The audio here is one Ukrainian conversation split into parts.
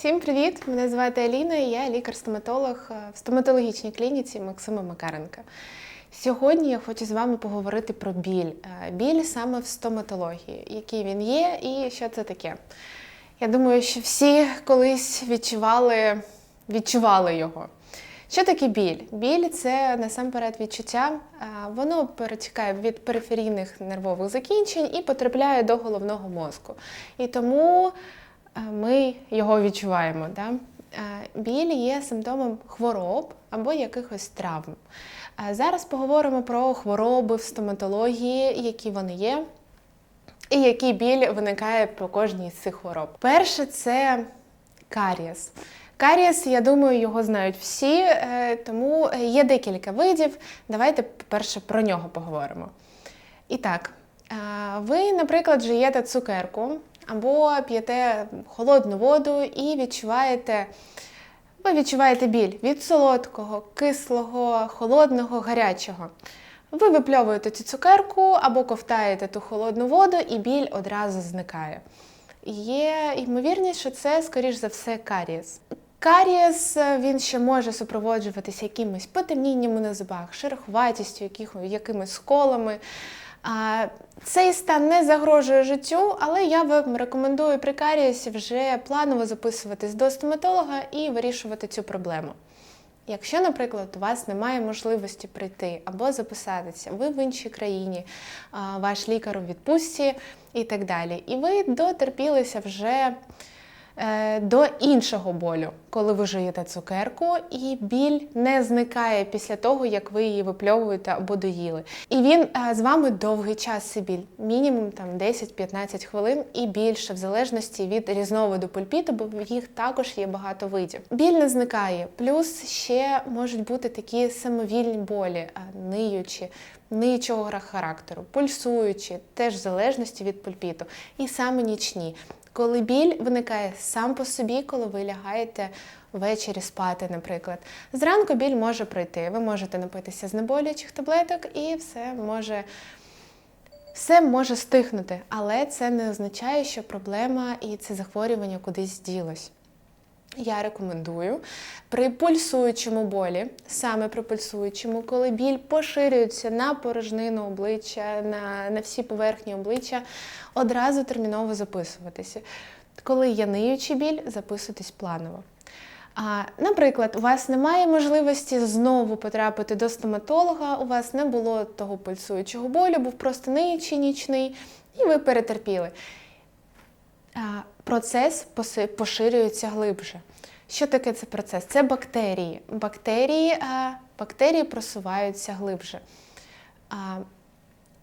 Всім привіт! Мене звати Аліна, і я лікар-стоматолог е, в стоматологічній клініці Максима Макаренка. Сьогодні я хочу з вами поговорити про біль. Е, Біль саме в стоматології, який він є і що це таке. Я думаю, що всі колись відчували, відчували його. Що таке біль? Біль це насамперед відчуття, е, воно перетікає від периферійних нервових закінчень і потрапляє до головного мозку. І тому ми його відчуваємо. Да? Е, Біль є симптомом хвороб або якихось травм. Е, Зараз поговоримо про хвороби в стоматології, які вони є, і який біль виникає по кожній з цих хвороб. Перше це карієс. Карієс, я думаю, його знають всі, е, тому є декілька видів. Давайте перше про нього поговоримо. І так, е, ви, наприклад, жуєте цукерку або п'єте холодну воду і відчуваєте. Ви відчуваєте біль від солодкого, кислого, холодного, гарячого. Ви випльовуєте цю цукерку або ковтаєте ту холодну воду, і біль одразу зникає. Є ймовірність, що це, скоріш за все, карієс. Карієс е, він ще може супроводжуватися якимись потемніннями на зубах, шероховатістю, якимись сколами. Цей стан не загрожує життю, але я вам рекомендую при карієсі вже планово записуватись до стоматолога і вирішувати цю проблему. Якщо, наприклад, у вас немає можливості прийти або записатися, ви в іншій країні, ваш лікар у відпустці і так далі, і ви дотерпілися вже до іншого болю, коли ви жуєте цукерку, і біль не зникає після того, як ви її випльовуєте або доїли. І він е, з вами довгий час цей біль, мінімум там 10-15 хвилин і більше, в залежності від різновиду пульпіту, бо їх також є багато видів. Біль не зникає, плюс ще можуть бути такі самовільні болі, е, ниючі. Ниючого характеру, пульсуючі, теж в залежності від пульпіту, і саме нічні. Коли біль виникає сам по собі, коли ви лягаєте ввечері спати, наприклад. Зранку біль може прийти. Ви можете напитися знеболюючих таблеток і все може. Все може стихнути, але це не означає, що проблема і це захворювання кудись ділось. Я рекомендую при пульсуючому болі, саме при пульсуючому, коли біль поширюється на порожнину обличчя, на, на всі поверхні обличчя, одразу терміново записуватися. Коли є ниючий біль, записуйтесь планово. А, наприклад, у вас немає можливості знову потрапити до стоматолога, у вас не було того пульсуючого болю, був просто ниючий нічний, і ви перетерпіли. Процес поширюється глибше. Що таке це процес? Це бактерії. Бактерії, бактерії просуваються глибше.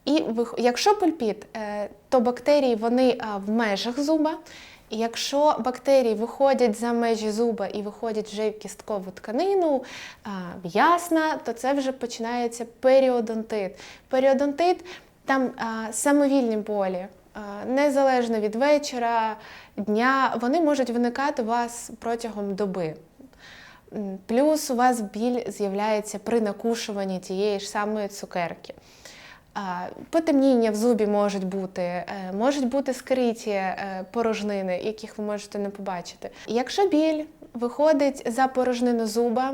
І якщо пульпіт, е, то бактерії вони в межах зуба. І якщо бактерії виходять за межі зуба і виходять вже в кісткову тканину, ясна, то це вже починається періодонтит. Періодонтит там самовільні болі. Незалежно від вечора, дня, вони можуть виникати у вас протягом доби. Плюс у вас біль з'являється при накушуванні тієї ж самої цукерки. Потемніння в зубі можуть бути, е, можуть бути скриті е, порожнини, яких ви можете не побачити. Якщо біль виходить за порожнину зуба,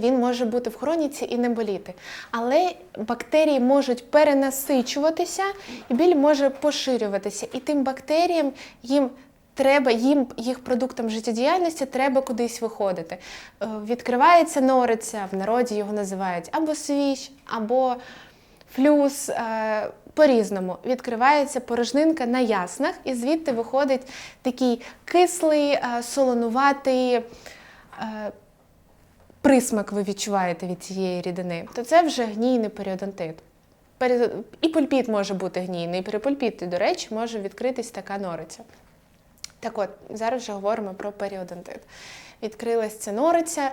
він може бути в хроніці і не боліти. Але бактерії можуть перенасичуватися, і біль може поширюватися. І тим бактеріям їм треба, їм, їх продуктам життєдіяльності треба кудись виходити. Е, Відкривається нориця, в народі його називають або свіч, або флюс. е, По-різному відкривається порожнинка на яснах, і звідти виходить такий кислий, е, солонуватий присмак ви відчуваєте від цієї рідини, то це вже гнійний періодонтит. І пульпіт може бути гнійний. і При пульпіті, до речі, може відкритись така нориця. Так от, зараз вже говоримо про періодонтит. Відкрилась ця нориця.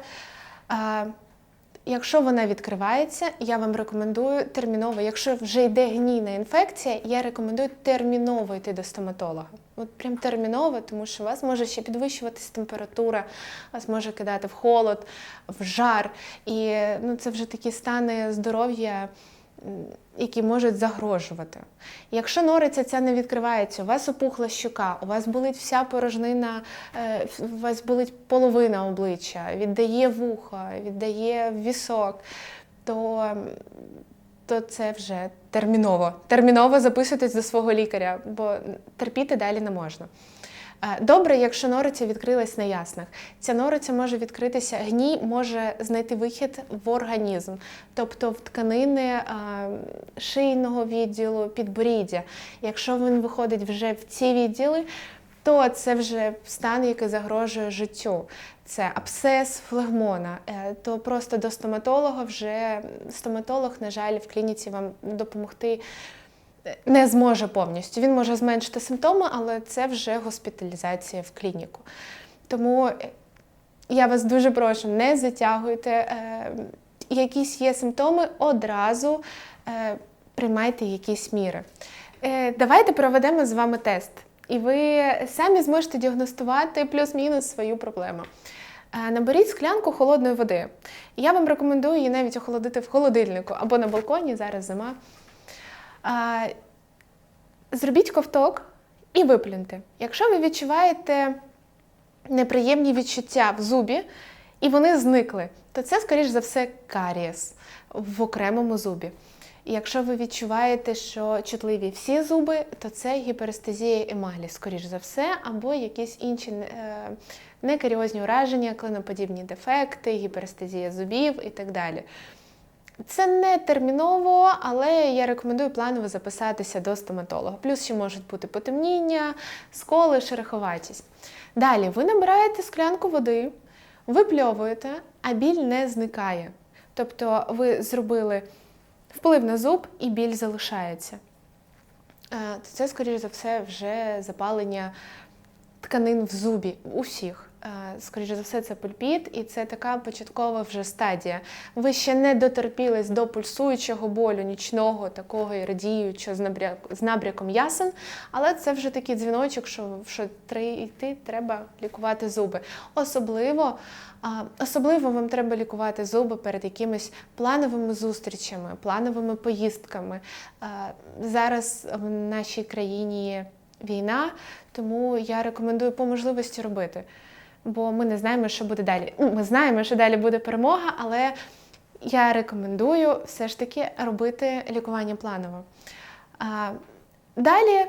Якщо вона відкривається, я вам рекомендую терміново, якщо вже йде гнійна інфекція, я рекомендую терміново йти до стоматолога. От прям терміново, тому що у вас може ще підвищуватись температура, вас може кидати в холод, в жар. І ну, це вже такі стани здоров'я які можуть загрожувати. Якщо нориця ця не відкривається, у вас опухла щука, у вас болить вся порожнина, е, у вас болить половина обличчя, віддає вухо, віддає вісок, то, то це вже терміново. Терміново записуйтесь до свого лікаря, бо терпіти далі не можна. Е, Добре, якщо нориця відкрилась на яснах. Ця нориця може відкритися, гній може знайти вихід в організм, тобто в тканини е, шийного відділу, підборіддя. Якщо він виходить вже в ці відділи, то це вже стан, який загрожує життю. Це абсцес флегмона. Е, То просто до стоматолога вже стоматолог, на жаль, в клініці вам допомогти не зможе повністю. Він може зменшити симптоми, але це вже госпіталізація в клініку. Тому е, я вас дуже прошу, не затягуйте. Е, якісь є симптоми, одразу е, приймайте якісь міри. Давайте проведемо з вами тест, і ви самі зможете діагностувати плюс-мінус свою проблему. Наберіть склянку холодної води. Я вам рекомендую її навіть охолодити в холодильнику або на балконі, зараз зима. Зробіть ковток і виплюньте. Якщо ви відчуваєте неприємні відчуття в зубі, і вони зникли, то це, скоріш за все, карієс в окремому зубі. Якщо ви відчуваєте, що чутливі всі зуби, то це гіперестезія емалі, скоріш за все, або якісь інші е, некаріозні ураження, клиноподібні дефекти, гіперестезія зубів і так далі. Це не терміново, але я рекомендую планово записатися до стоматолога. Плюс ще можуть бути потемніння, сколи, шероховатість. Далі ви набираєте склянку води, випльовуєте, а біль не зникає. Тобто ви зробили вплив на зуб і біль залишається. Е, Це, скоріш за все, вже запалення тканин в зубі у всіх. Е, Скоріше за все, це пульпіт, і це така початкова вже стадія. Ви ще не дотерпілись до пульсуючого болю, нічного, такого і радіючого з, набряк, з набряком ясен, але це вже такий дзвіночок, що, що йти треба лікувати зуби. Особливо, особливо вам треба лікувати зуби перед якимись плановими зустрічами, плановими поїздками. Е, Зараз в нашій країні війна, тому я рекомендую по можливості робити. Бо ми не знаємо, що буде далі. Ну, ми знаємо, що далі буде перемога, але я рекомендую все ж таки робити лікування планово. Далі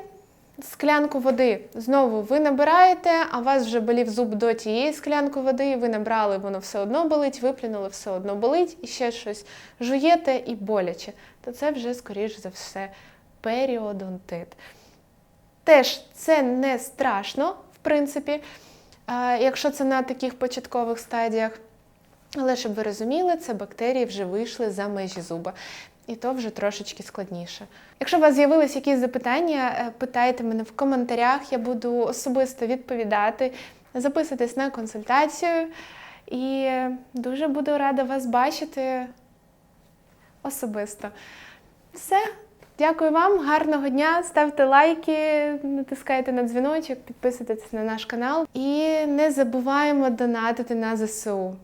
склянку води. Знову ви набираєте, а у вас вже болів зуб до тієї склянки води, ви набрали, воно все одно болить, виплюнули, все одно болить, і ще щось жуєте і боляче. То це вже, скоріш за все, періодонтит. Теж це не страшно, в принципі, якщо це на таких початкових стадіях. Але щоб ви розуміли, це бактерії вже вийшли за межі зуба. І то вже трошечки складніше. Якщо у вас з'явились якісь запитання, е, питайте мене в коментарях, я буду особисто відповідати. Записуйтесь на консультацію і дуже буду рада вас бачити особисто. Все. Дякую вам, гарного дня. Ставте лайки, натискайте на дзвіночок, підписуйтесь на наш канал і не забуваємо донатити на ЗСУ.